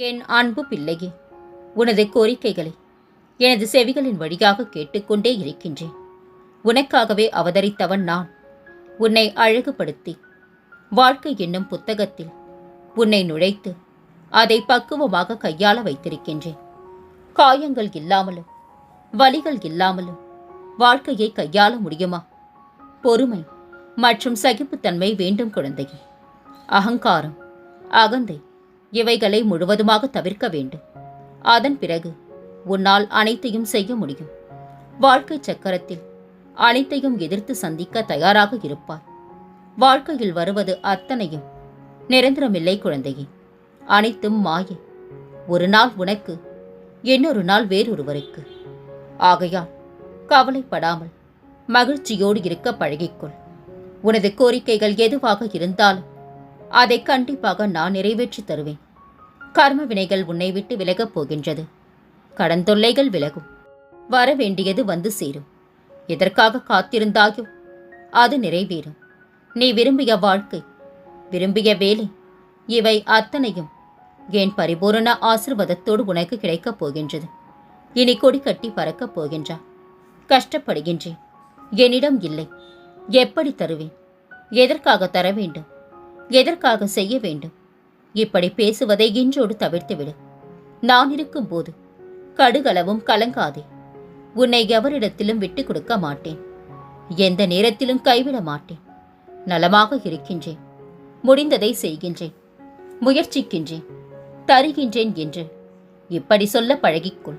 என் அன்பு பிள்ளையே உனது கோரிக்கைகளை எனது செவிகளின் வழியாக கேட்டுக்கொண்டே இருக்கின்றேன். உனக்காகவே அவதரித்தவன் நான். உன்னை அழகுபடுத்தி வாழ்க்கை என்னும் புத்தகத்தில் உன்னை நுழைத்து அதை பக்குவமாக கையாள வைத்திருக்கின்றேன். காயங்கள் இல்லாமலும் வலிகள் இல்லாமலும் வாழ்க்கையை கையாள முடியுமா? பொறுமை மற்றும் சகிப்புத்தன்மை வேண்டும் குழந்தையே. அகங்காரம் அகந்தை இவைகளை முழுவதுமாக தவிர்க்க வேண்டும். அதன் பிறகு உன்னால் அனைத்தையும் செய்ய முடியும். வாழ்க்கை சக்கரத்தில் அனைத்தையும் எதிர்த்து சந்திக்க தயாராக இருப்பார் வாழ்க்கையில் வருவது அத்தனையும் நிரந்தரமில்லை குழந்தையே. அனைத்தும் மாயை. ஒரு நாள் உனக்கு இன்னொரு நாள் வேறொருவருக்கு. ஆகையால் கவலைப்படாமல் மகிழ்ச்சியோடு இருக்க பழகிக்கொள். உனது கோரிக்கைகள் எதுவாக இருந்தாலும் அதை கண்டிப்பாக நான் நிறைவேற்றி தருவேன். கர்ம வினைகள் உன்னை விட்டு விலகப் போகின்றது. கடன் தொல்லைகள் விலகும். வர வேண்டியது வந்து சேரும். எதற்காக காத்திருந்தாயோ அது நிறைவேறும். நீ விரும்பிய வாழ்க்கை விரும்பிய வேலை இவை அத்தனையும் என் பரிபூரண ஆசிர்வாதத்தோடு உனக்கு கிடைக்கப் போகின்றது. இனி கொடி கட்டி பறக்கப் போகின்றா கஷ்டப்படுகின்றேன். என்னிடம் இல்லை. எப்படி தருவேன்? எதற்காக தர வேண்டும் எதற்காக செய்ய வேண்டும்? இப்படி பேசுவதை இன்றோடு தவிர்த்துவிடு நான் இருக்கும்போது கடுகளவும் கலங்காதே. உன்னை எவரிடத்திலும் விட்டு கொடுக்க மாட்டேன். எந்த நேரத்திலும் கைவிட மாட்டேன். நலமாக இருக்கின்றேன். முடிந்ததை செய்கின்றேன். முயற்சிக்கின்றேன். தருகின்றேன் என்று. இப்படி சொல்ல பழகிக்கொள்.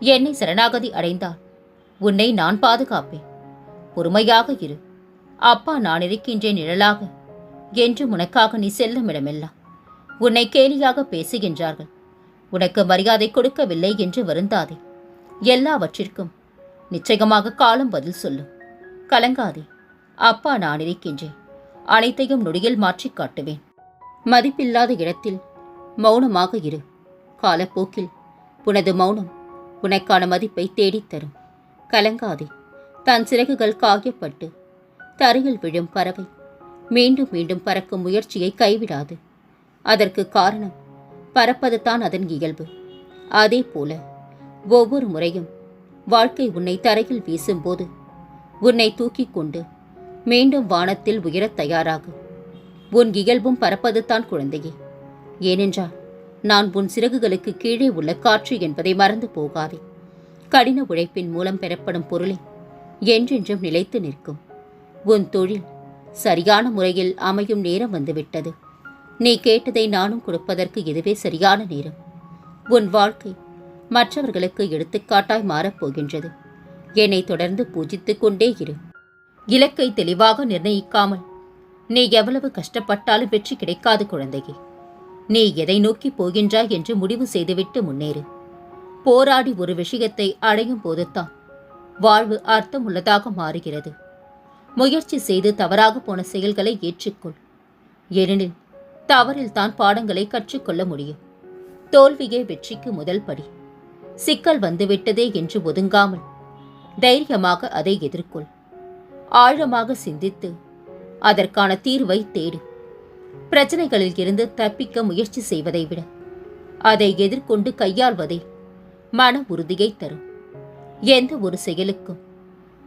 என்னை சரணாகதி அடைந்தால் உன்னை நான் பாதுகாப்பேன். பொறுமையாக இரு. அப்பா நான் இருக்கின்றேன் நிழலாக. என்று உனக்காக நீ செல்லும் இடமெல்லாம். உன்னை கேலியாக பேசுகின்றார்கள். உனக்கு மரியாதை கொடுக்கவில்லை என்று வருந்தாதே. எல்லாவற்றிற்கும் நிச்சயமாக காலம் பதில் சொல்லும். கலங்காதே. அப்பா நான் இருக்கின்றேன். அனைத்தையும் நொடியில் மாற்றிக் காட்டுவேன். மதிப்பில்லாத இடத்தில் மௌனமாக இரு. காலப்போக்கில் உனது மௌனம் உனக்கான மதிப்பை தேடித் தரும் கலங்காதே. தன் சிறகுகள் காயப்பட்டு தரையில் விழும் பறவை மீண்டும் மீண்டும் பறக்கும் முயற்சியை கைவிடாது. அதற்கு காரணம் பறப்பதுதான் அதன் இயல்பு. அதே போல ஒவ்வொரு முறையும் வாழ்க்கை உன்னை தரையில் வீசும்போது உன்னை தூக்கிக் கொண்டு மீண்டும் வானத்தில் உயரத் தயாராகும் உன் இயல்பும் பறப்பதுதான் குழந்தையே. ஏனென்றால் நான் உன் சிறகுகளுக்கு கீழே உள்ள காற்று என்பதை மறந்து போகாதே. கடின உழைப்பின் மூலம் பெறப்படும் பொருளை என்றென்றும் நிலைத்து நிற்கும். உன் தொழில் சரியான முறையில் அமையும் நேரம் வந்துவிட்டது. நீ கேட்டதை நானும் கொடுப்பதற்கு இதுவே சரியான நேரம். உன் வாழ்க்கை மற்றவர்களுக்கு எடுத்துக்காட்டாய் மாறப்போகின்றது என்னை தொடர்ந்து பூஜித்துக் கொண்டே இரு. இலக்கை தெளிவாக நிர்ணயிக்காமல் நீ எவ்வளவு கஷ்டப்பட்டாலும் வெற்றி கிடைக்காது குழந்தையே. நீ எதை நோக்கி போகின்றாய் என்று முடிவு செய்துவிட்டு முன்னேறு. போராடி ஒரு விஷயத்தை அடையும் போதுதான் வாழ்வு அர்த்தம் உள்ளதாக மாறுகிறது. முயற்சி செய்து தவறாக போன செயல்களை ஏற்றுக்கொள். ஏனெனில் தவறில்தான் பாடங்களை கற்றுக்கொள்ள முடியும். தோல்வியே வெற்றிக்கு முதல் படி. சிக்கல் வந்துவிட்டதே என்று ஒதுங்காமல் தைரியமாக அதை எதிர்கொள். ஆழமாக சிந்தித்து அதற்கான தீர்வை தேடு. பிரச்சனைகளில் இருந்து தப்பிக்க முயற்சி செய்வதை விட அதை எதிர்கொண்டு கையாள்வதே மன உறுதியை தரும். எந்த ஒரு செயலுக்கும்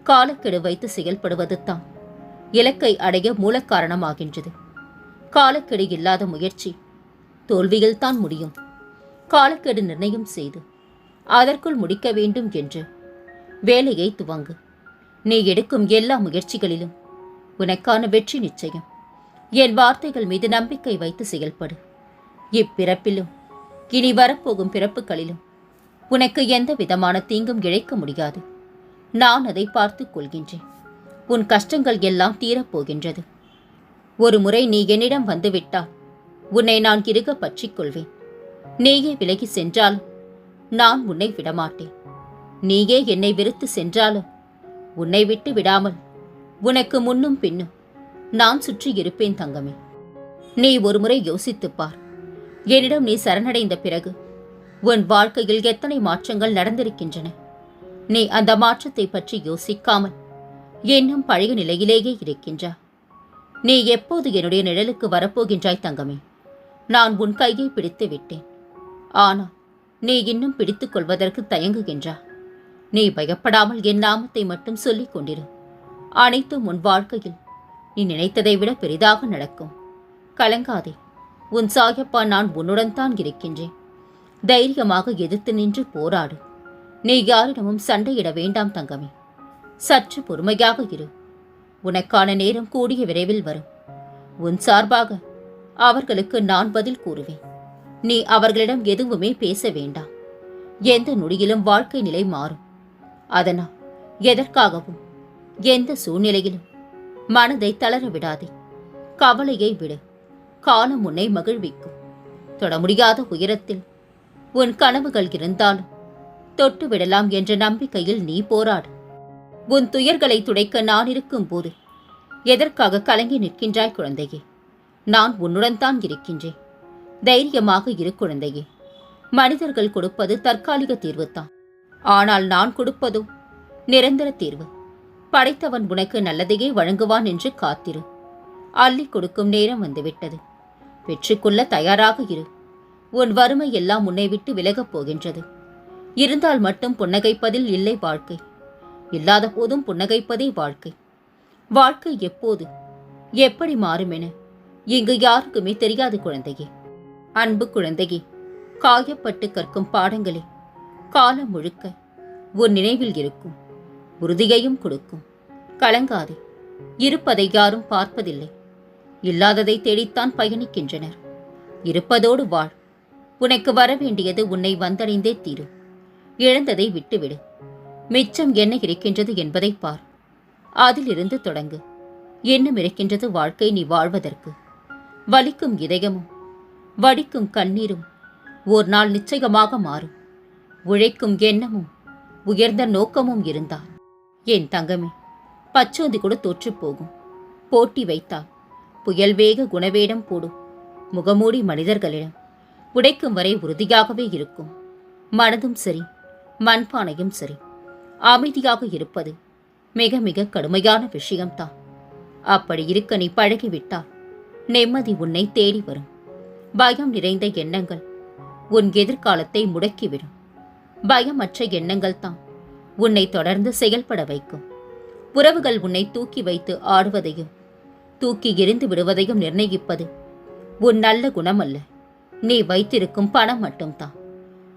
காலக்கெடு வைத்து செயல்படுவது தான் இலக்கை அடைய மூலக்காரணமாகின்றது. காலக்கெடு இல்லாத முயற்சி. தோல்வியில்தான் முடியும். காலக்கெடு நிர்ணயம் செய்து அதற்குள் முடிக்க வேண்டும் என்று. வேலையை துவங்கு. நீ எடுக்கும் எல்லா முயற்சிகளிலும் உனக்கான வெற்றி நிச்சயம். என் வார்த்தைகள் மீது நம்பிக்கை வைத்து செயல்படு. இப்பிறப்பிலும் இனி வரப்போகும் பிறப்புகளிலும் உனக்கு எந்த விதமான தீங்கும் இழைக்க முடியாது. நான் அதை பார்த்துக் கொள்கின்றேன். உன் கஷ்டங்கள் எல்லாம் தீரப்போகின்றது. ஒரு முறை நீ என்னிடம் வந்துவிட்டால் உன்னை நான் இறுக பற்றிக் கொள்வேன். நீயே விலகி சென்றால் நான் உன்னை விடமாட்டேன். நீயே என்னை வெறுத்து சென்றாலும் உன்னை விட்டு விடாமல் உனக்கு முன்னும் பின்னும் நான் சுற்றி இருப்பேன் தங்கமே. நீ ஒருமுறை யோசித்துப் பார். என்னிடம் நீ சரணடைந்த பிறகு உன் வாழ்க்கையில் எத்தனை மாற்றங்கள் நடந்திருக்கின்றன. நீ அந்த மாற்றத்தை பற்றி யோசிக்காமல் இன்னும் பழைய நிலையிலேயே இருக்கின்றா. நீ எப்போது என்னுடைய நிழலுக்கு வரப்போகின்றாய் தங்கமே? நான் உன் கையை பிடித்து விட்டேன். ஆனால் நீ இன்னும் பிடித்துக் கொள்வதற்கு தயங்குகின்றா? நீ பயப்படாமல் என் நாமத்தை மட்டும் சொல்லிக் கொண்டிரு. அனைத்தும் உன் வாழ்க்கையில் நீ நினைத்ததை விட பெரிதாக நடக்கும். கலங்காதே உன் சாயப்பா நான் உன்னுடன் தான் இருக்கின்றேன். தைரியமாக எதிர்த்து நின்று போராடு. நீ யாரிடமும் சண்டையிட வேண்டாம் தங்கமே. சற்று பொறுமையாக இரு. உனக்கான நேரம் கூடிய விரைவில் வரும். உன் சார்பாக அவர்களுக்கு நான் பதில் கூறுவேன். நீ அவர்களிடம் எதுவுமே பேச வேண்டாம். எந்த நொடியிலும் வாழ்க்கை நிலை மாறும். அதனால் எதற்காகவும் எந்த சூழ்நிலையிலும் மனதை தளர விடாதே. கவலையை விடு. காலம் உன்னை மகிழ்விக்கும். தொட முடியாத உயரத்தில் உன் கனவுகள் இருந்தாலும் தொட்டு விடலாம் என்ற நம்பிக்கையில் நீ போராடு. உன் துயர்களை துடைக்க நான் இருக்கும் போது எதற்காக கலங்கி நிற்கின்றாய் குழந்தையே? நான் உன்னுடன் தான் இருக்கின்றேன். தைரியமாக இரு குழந்தையே. மனிதர்கள் கொடுப்பது தற்காலிக தீர்வுதான். ஆனால் நான் கொடுப்பதோ? நிரந்தர தீர்வு. படைத்தவன் உனக்கு நல்லதையே வழங்குவான் என்று காத்திரு. அள்ளி கொடுக்கும் நேரம் வந்துவிட்டது. வெற்றிக்கொள்ள தயாராக இரு. உன் வறுமை எல்லாம் உன்னை விட்டு விலகப் போகின்றது. இருந்தால் மட்டும் புன்னகைப்பதில் இல்லை வாழ்க்கை. இல்லாத போதும் புன்னகைப்பதே வாழ்க்கை. வாழ்க்கை எப்போது? எப்படி மாறும் என இங்கு யாருக்குமே தெரியாது குழந்தையே. அன்பு குழந்தையே காயப்பட்டு கற்கும் பாடங்களே காலம் முழுக்க உன் நினைவில் இருக்கும் உறுதியையும் கொடுக்கும். கலங்காதே இருப்பதை யாரும் பார்ப்பதில்லை. இல்லாததை தேடித்தான் பயணிக்கின்றனர். இருப்பதோடு வாழ். உனக்கு வரவேண்டியது உன்னை வந்தடைந்தே தீரும். இழந்ததை விட்டுவிடு. மிச்சம் என்ன இருக்கின்றது என்பதை பார். அதிலிருந்து தொடங்கு. இன்னும் இருக்கின்றது வாழ்க்கை நீ வாழ்வதற்கு. வலிக்கும் இதயமும் வடிக்கும் கண்ணீரும் ஒரு நாள் நிச்சயமாக மாறும். உழைக்கும் எண்ணமும் உயர்ந்த நோக்கமும் இருந்தால் என் தங்கமே பச்சோந்தி கூட தோற்றுப் போகும். போட்டி வைத்தால் புயல் வேக குணவேடம் போடும். முகமூடி மனிதர்களிடம் உடைக்கும் வரை உறுதியாகவே இருக்கும். மனதும் சரி மண்பானையும் சரி. அமைதியாக இருப்பது மிக மிக கடுமையான விஷயம்தான். அப்படி இருக்க நீ பழகிவிட்டால் நிம்மதி உன்னை தேடி வரும். பயம் நிறைந்த எண்ணங்கள் உன் எதிர்காலத்தை முடக்கிவிடும். பயமற்ற எண்ணங்கள் தான் உன்னை தொடர்ந்து செயல்பட வைக்கும். உறவுகள் உன்னை தூக்கி வைத்து ஆடுவதையும் தூக்கி எறிந்து விடுவதையும் நிர்ணயிப்பது உன் நல்ல குணம் அல்ல நீ வைத்திருக்கும் பணம் மட்டும்தான்.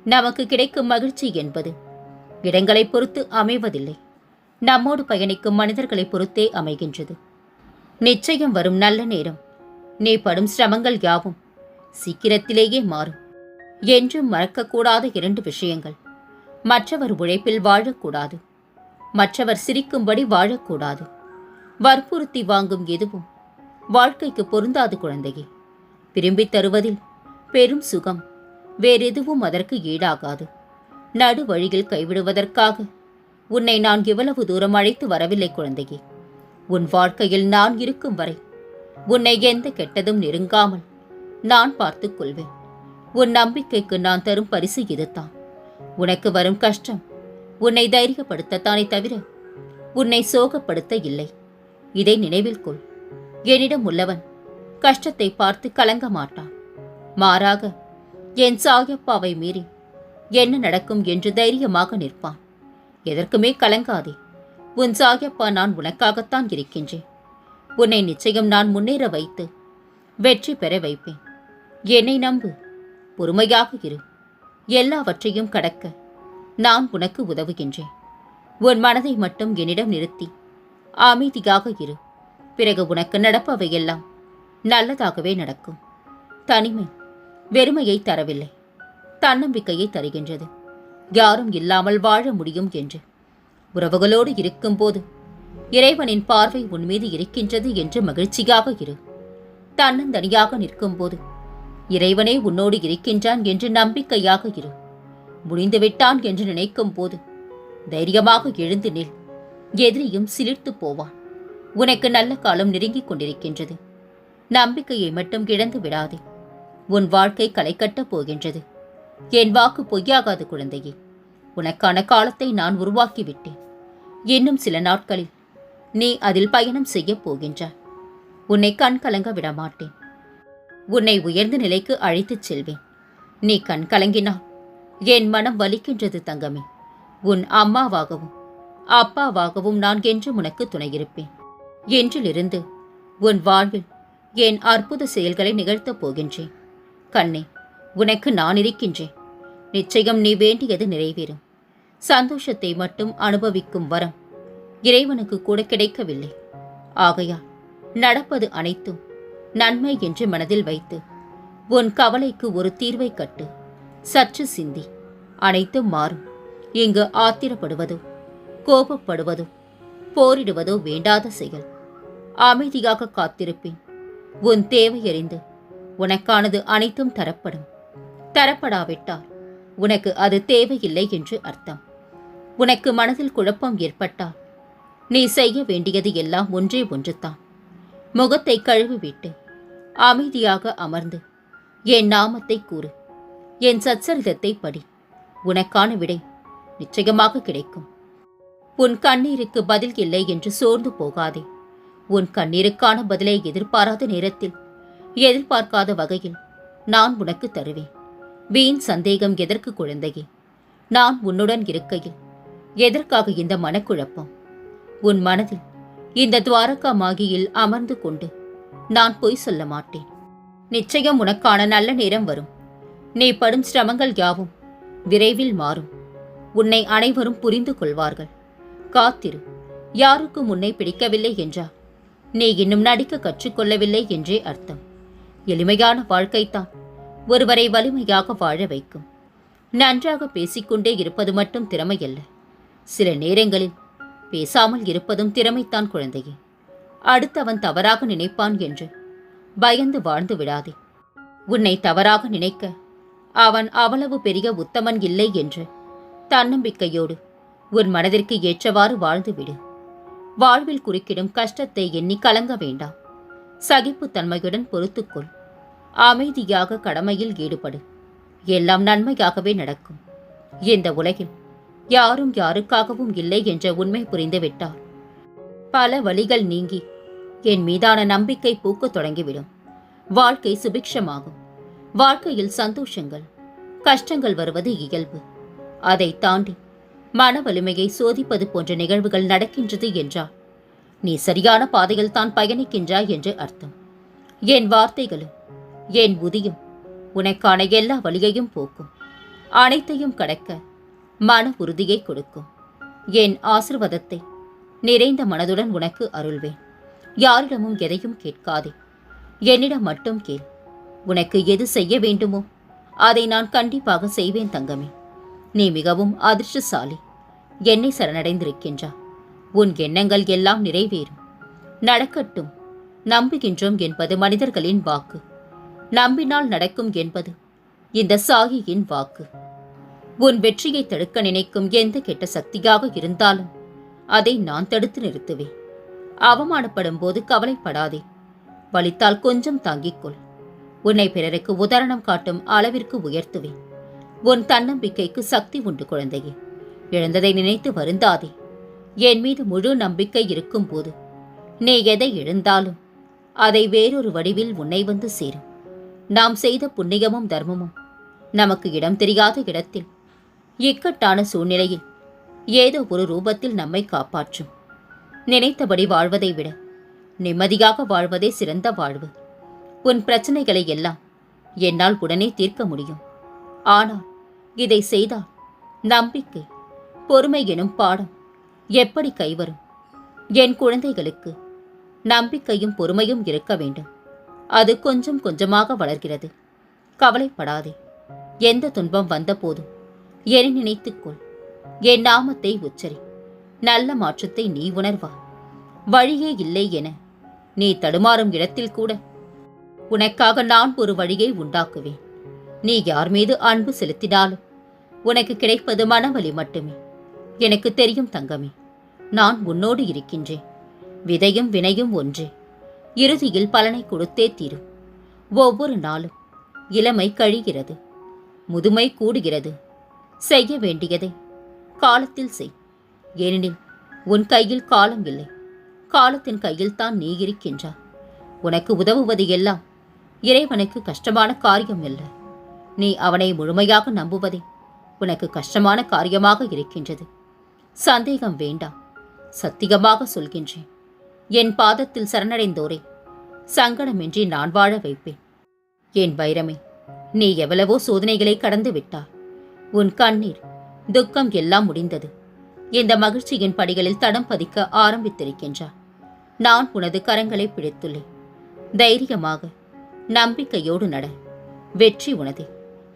நமக்கு கிடைக்கும் மகிழ்ச்சி என்பது இடங்களை பொறுத்து அமைவதில்லை. நம்மோடு பயணிக்கும் மனிதர்களை பொறுத்தே அமைகின்றது. நிச்சயம் வரும் நல்ல நேரம். நீ படும் சிரமங்கள் யாவும் சீக்கிரத்திலேயே மாறும். என்றும் மறக்கக்கூடாத இரண்டு விஷயங்கள். மற்றவர் உழைப்பில் வாழக்கூடாது. மற்றவர் சிரிக்கும்படி வாழக்கூடாது. வற்புறுத்தி வாங்கும் எதுவும் வாழ்க்கைக்கு பொருந்தாது குழந்தையே. விரும்பித் தருவதில் பெரும் சுகம். வேறெதுவும் அதற்கு ஈடாகாது. நடு வழியில் கைவிடுவதற்காக. உன்னை நான் இவ்வளவு தூரம் அழைத்து வரவில்லை குழந்தையே. உன் வாழ்க்கையில் நான் இருக்கும் வரை உன்னை எந்த கெட்டதும் நெருங்காமல் நான் பார்த்துக் கொள்வேன். உன் நம்பிக்கைக்கு நான் தரும் பரிசு இதுதான். உனக்கு வரும் கஷ்டம் உன்னை தைரியப்படுத்தத்தானே தவிர உன்னை சோகப்படுத்த இல்லை. இதை நினைவில் கொள். என்னிடம் உள்ளவன் கஷ்டத்தை பார்த்து கலங்க மாட்டான். மாறாக என் சாயப்பாவை மீறி என்ன நடக்கும் என்று தைரியமாக நிற்பான். எதற்குமே கலங்காதே. உன் சாயப்பா நான் உனக்காகத்தான் இருக்கின்றேன். உன்னை நிச்சயம் நான் முன்னேற வைத்து வெற்றி பெற வைப்பேன். என்னை நம்பு. பொறுமையாக இரு. எல்லாவற்றையும் கடக்க நான் உனக்கு உதவுகின்றேன். உன் மனதை மட்டும் என்னிடம் நிறுத்தி அமைதியாக இரு. பிறகு உனக்கு நடப்பவையெல்லாம் நல்லதாகவே நடக்கும். தனிமை வெறுமையை தரவில்லை. தன்னம்பிக்கையை தருகின்றது. யாரும் இல்லாமல் வாழ முடியும் என்று. உறவுகளோடு இருக்கும்போது இறைவனின் பார்வை உன்மீது இருக்கின்றது என்று மகிழ்ச்சியாக இரு. தன்னந்தனியாக நிற்கும்போது இறைவனே உன்னோடு இருக்கின்றான் என்று நம்பிக்கையாக இரு. முடிந்துவிட்டான் என்று நினைக்கும் போது தைரியமாக எழுந்து நில். எதிரியும் சிலிர்த்து போவான். உனக்கு நல்ல காலம் நெருங்கிக் கொண்டிருக்கின்றது. நம்பிக்கையை மட்டும் இழந்து விடாதே. உன் வாழ்க்கை களை கட்டப் போகின்றது. என் வாக்கு பொய்யாகாது குழந்தையே. உனக்கான காலத்தை நான் உருவாக்கிவிட்டேன். இன்னும் சில நாட்களில் நீ அதில் பயணம் செய்யப் போகின்றாய். உன்னை கண் கலங்க விடமாட்டேன். உன்னை உயர்ந்த நிலைக்கு அழைத்துச் செல்வேன். நீ கண் கலங்கினால் என் மனம் வலிக்கின்றது தங்கமே. உன் அம்மாவாகவும் அப்பாவாகவும் நான் என்று உனக்கு துணையிருப்பேன். என்றிலிருந்து உன் வாழ்வில் என் அற்புத செயல்களை நிகழ்த்தப் போகின்றேன். கண்ணே உனக்கு நான் இருக்கின்றேன். நிச்சயம் நீ வேண்டியது நிறைவேறும். சந்தோஷத்தை மட்டும் அனுபவிக்கும் வரம் இறைவனுக்கு கூட கிடைக்கவில்லை. ஆகையால் நடப்பது அனைத்தும் நன்மை என்று மனதில் வைத்து உன் கவலைக்கு ஒரு தீர்வை கட்டு. சற்று சிந்தி. அனைத்தும் மாறும். இங்கு ஆத்திரப்படுவதோ கோபப்படுவதோ போரிடுவதோ வேண்டாத செயல். அமைதியாக காத்திருப்பேன். உன் தேவையறிந்து உனக்கானது அனைத்தும் தரப்படும். தரப்படாவிட்டால் உனக்கு அது தேவையில்லை என்று அர்த்தம். உனக்கு மனதில் குழப்பம் ஏற்பட்டால் நீ செய்ய வேண்டியது எல்லாம் ஒன்றே ஒன்றுதான். முகத்தை கழுவிவிட்டு அமைதியாக அமர்ந்து என் நாமத்தை கூறு. என் சச்சரிதத்தை படி. உனக்கான விடை நிச்சயமாக கிடைக்கும். உன் கண்ணீருக்கு பதில் இல்லை என்று சோர்ந்து போகாதே. உன் கண்ணீருக்கான பதிலை எதிர்பாராத நேரத்தில் எதிர்பார்க்காத வகையில் நான் உனக்கு தருவேன். வீண் சந்தேகம் எதற்கு குழந்தையே? நான் உன்னுடன் இருக்கையில் எதற்காக இந்த மனக்குழப்பம்? உன் மனதில் இந்த துவாரகா மாகியில் அமர்ந்து கொண்டு நான் பொய் சொல்ல மாட்டேன். நிச்சயம் உனக்கான நல்ல நேரம் வரும். நீ படும் சிரமங்கள் யாவும் விரைவில் மாறும். உன்னை அனைவரும் புரிந்து கொள்வார்கள். காத்திரு. யாருக்கும் உன்னை பிடிக்கவில்லை என்றா? நீ இன்னும் நடிக்க கற்றுக்கொள்ளவில்லை என்றே அர்த்தம். எளிமையான வாழ்க்கைத்தான் ஒருவரை வலிமையாக வாழ வைக்கும். நன்றாக பேசிக்கொண்டே இருப்பது மட்டும் திறமையல்ல. சில நேரங்களில் பேசாமல் இருப்பதும் திறமைத்தான் குழந்தையே. அடுத்தவன் தவறாக நினைப்பான் என்று பயந்து வாழ்ந்து விடாதே. உன்னை தவறாக நினைக்க அவன் அவ்வளவு பெரிய உத்தமன் இல்லை என்று தன்னம்பிக்கையோடு உன் மனதிற்கு ஏற்றவாறு வாழ்ந்துவிடு வாழ்வில் குறுக்கிடும் கஷ்டத்தை எண்ணி கலங்க வேண்டாம். சகிப்புத்தன்மையுடன் பொறுத்துக்கொள். அமைதியாக கடமையில் ஈடுபடு. எல்லாம் நன்மையாகவே நடக்கும். இந்த உலகில் யாரும் யாருக்காகவும் இல்லை என்ற உண்மை புரிந்துவிட்டார் பல வழிகள் நீங்கி என் மீதான நம்பிக்கை பூக்கத் தொடங்கிவிடும். வாழ்க்கை சுபிக்ஷமாகும். வாழ்க்கையில் சந்தோஷங்கள் கஷ்டங்கள் வருவது இயல்பு. அதை தாண்டி மன வலிமையை சோதிப்பது போன்ற நிகழ்வுகள் நடக்கின்றது என்றார் நீ சரியான பாதையில் தான் பயணிக்கின்றாய் என்று அர்த்தம். என் வார்த்தைகளும் என் உதியும்? உனக்கான எல்லா வழியையும் போக்கும். அனைத்தையும் கடக்க மன உறுதியை கொடுக்கும். என் ஆசிர்வாதத்தை நிறைந்த மனதுடன் உனக்கு அருள்வேன். யாரிடமும் எதையும் கேட்காதே. என்னிடம் மட்டும் கேள். உனக்கு எது செய்ய வேண்டுமோ அதை நான் கண்டிப்பாக செய்வேன் தங்கமே. நீ மிகவும் அதிர்ஷ்டசாலி. என்னை சரணடைந்திருக்கின்றா. உன் எண்ணங்கள் எல்லாம் நிறைவேறும். நடக்கட்டும். நம்புகின்றோம் என்பது மனிதர்களின் வாக்கு. நம்பினால் நடக்கும் என்பது இந்த சாகியின் வாக்கு. உன் வெற்றியை தடுக்க நினைக்கும் எந்த கெட்ட சக்தியாக இருந்தாலும் அதை நான் தடுத்து நிறுத்துவேன். அவமானப்படும் போது கவலைப்படாதே. வலித்தால் கொஞ்சம் தாங்கிக்கொள் உன்னை பிறருக்கு உதாரணம் காட்டும் அளவிற்கு உயர்த்துவேன். உன் தன்னம்பிக்கைக்கு சக்தி உண்டு குழந்தையே. இழந்ததை நினைத்து வருந்தாதே. என் மீது முழு நம்பிக்கை இருக்கும்போது நீ எதை இழந்தாலும் அதை வேறொரு வடிவில் உன்னை வந்து சேரும். நாம் செய்த புண்ணியமும் தர்மமும் நமக்கு இடம் தெரியாத இடத்தில் இக்கட்டான சூழ்நிலையில் ஏதோ ஒரு ரூபத்தில் நம்மை காப்பாற்றும். நினைத்தபடி வாழ்வதை விட நிம்மதியாக வாழ்வதே சிறந்த வாழ்வு. உன் பிரச்சனைகளை எல்லாம் என்னால் உடனே தீர்க்க முடியும். ஆனால் இதை செய்தால் நம்பிக்கை பொறுமை எனும் பாடம் எப்படி கைவரும்? என் குழந்தைகளுக்கு நம்பிக்கையும் பொறுமையும் இருக்க வேண்டும். அது கொஞ்சம் கொஞ்சமாக வளர்கிறது. கவலைப்படாதே. எந்த துன்பம் வந்தபோதும் என நினைத்துக்கொள் என் நாமத்தை உச்சரி. நல்ல மாற்றத்தை நீ உணர்வா. வழியே இல்லை என நீ தடுமாறும் இடத்தில் கூட உனக்காக நான் ஒரு வழியை உண்டாக்குவேன். நீ யார் மீது அன்பு செலுத்தினாலும் உனக்கு கிடைப்பது மனவலி மட்டுமே. எனக்கு தெரியும் தங்கமே நான் உன்னோடு இருக்கின்றேன். விதையும் வினையும் ஒன்றே. இறுதியில் பலனை கொடுத்தே தீரும். ஒவ்வொரு நாளும் இளமை கழிகிறது முதுமை கூடுகிறது. செய்ய வேண்டியதை காலத்தில் செய். ஏனெனில் உன் கையில் காலம் இல்லை. காலத்தின் கையில் தான் நீ இருக்கின்றாய். உனக்கு உதவுவது எல்லாம் இறைவனுக்கு கஷ்டமான காரியம் இல்லை நீ அவனை முழுமையாக நம்புவதே உனக்கு கஷ்டமான காரியமாக இருக்கின்றது. சந்தேகம் வேண்டாம். சத்தியமாக சொல்கின்றேன். என் பாதத்தில் சரணடைந்தோரே. சங்கடமின்றி நான் வாழ வைப்பேன். என் வைரமே நீ எவ்வளவோ சோதனைகளை கடந்து விட்டாய். உன் கண்ணீர் துக்கம் எல்லாம் முடிந்தது. இந்த மகிழ்ச்சியின் படிகளில் தடம் பதிக்க ஆரம்பித்திருக்கின்றார் நான் உனது கரங்களை பிடித்துள்ளேன். தைரியமாக நம்பிக்கையோடு நட. வெற்றி உனதே.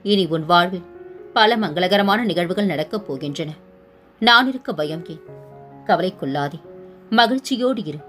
இனி உன் வாழ்வில் பல மங்களகரமான நிகழ்வுகள் நடக்கப் போகின்றன. நான் இருக்க பயம் ஏன்? கவலைக்குள்ளாதே. மகிழ்ச்சியோடு இரு.